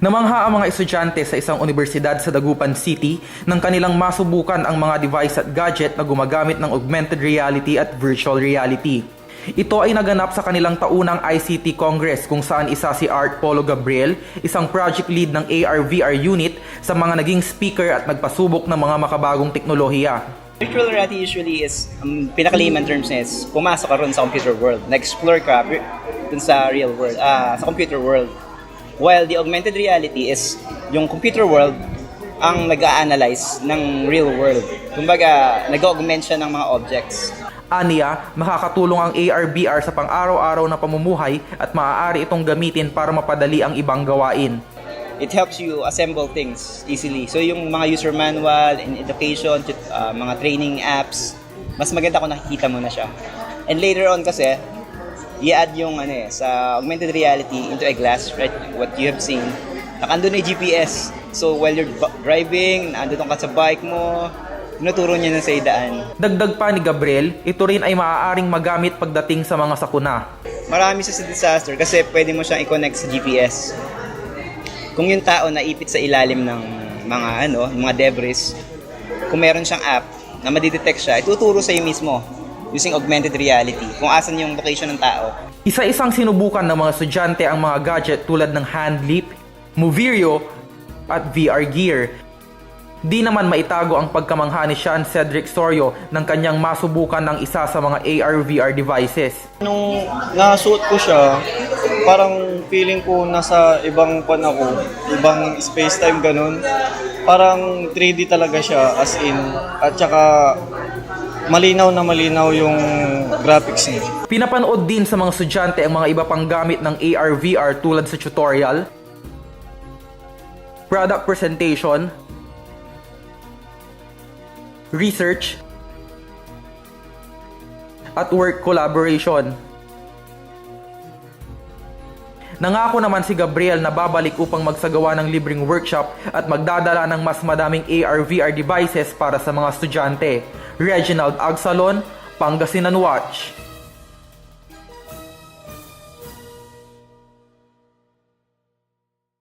Namangha ang mga estudyante sa isang universidad sa Dagupan City nang kanilang masubukan ang mga device at gadget na gumagamit ng augmented reality at virtual reality. Ito ay naganap sa kanilang taunang ICT Congress kung saan isa si Art Polo Gabriel, isang project lead ng AR-VR unit sa mga naging speaker at nagpasubok ng mga makabagong teknolohiya. Virtual reality usually is, um, pinaka-layman terms niya is, pumasok ka ron sa computer world. Na-explore ka dun sa real world, ah, sa computer world. While the augmented reality is, yung computer world ang nag-a-analyze ng real world. Kumbaga, nag-augment siya ng mga objects. Aniya, makakatulong ang AR-VR sa pang-araw-araw na pamumuhay at maaari itong gamitin para mapadali ang ibang gawain. It helps you assemble things easily. So yung mga user manual, in education, ah, mga training apps, mas maganda kung nakikita mo na siya. And later on kasi, i-add yung ano eh, sa augmented reality into a glass, right? What you have seen. Nakandun na GPS. So while you're driving, nandun ka sa bike mo, tinuturo niya na sa idaan. Dagdag pa ni Gabriel, ito rin ay maaaring magamit pagdating sa mga sakuna. Marami siya sa disaster kasi pwede mo siyang i-connect sa GPS. Kung yung tao naipit sa ilalim ng mga ano, mga debris, kung meron siyang app na madidetect siya, ituturo sa iyo mismo using augmented reality kung asan yung location ng tao. Isa-isang sinubukan ng mga estudyante ang mga gadget tulad ng Handleap, Movirio, at VR Gear. Di naman maitago ang pagkamangha ni Sean Cedric Sorio ng kanyang masubukan ng isa sa mga AR-VR devices. Nung nasuot ko siya, parang feeling ko nasa ibang pan ako, ibang space-time ganun. Parang 3D talaga siya as in. At saka malinaw na malinaw yung graphics niya. Pinapanood din sa mga estudyante ang mga iba pang gamit ng AR-VR tulad sa tutorial, product presentation, research, at work collaboration. Nangako naman si Gabriel na babalik upang magsagawa ng libreng workshop at magdadala ng mas madaming AR-VR devices para sa mga estudyante. Reginald Agsalon, Pangasinan Watch.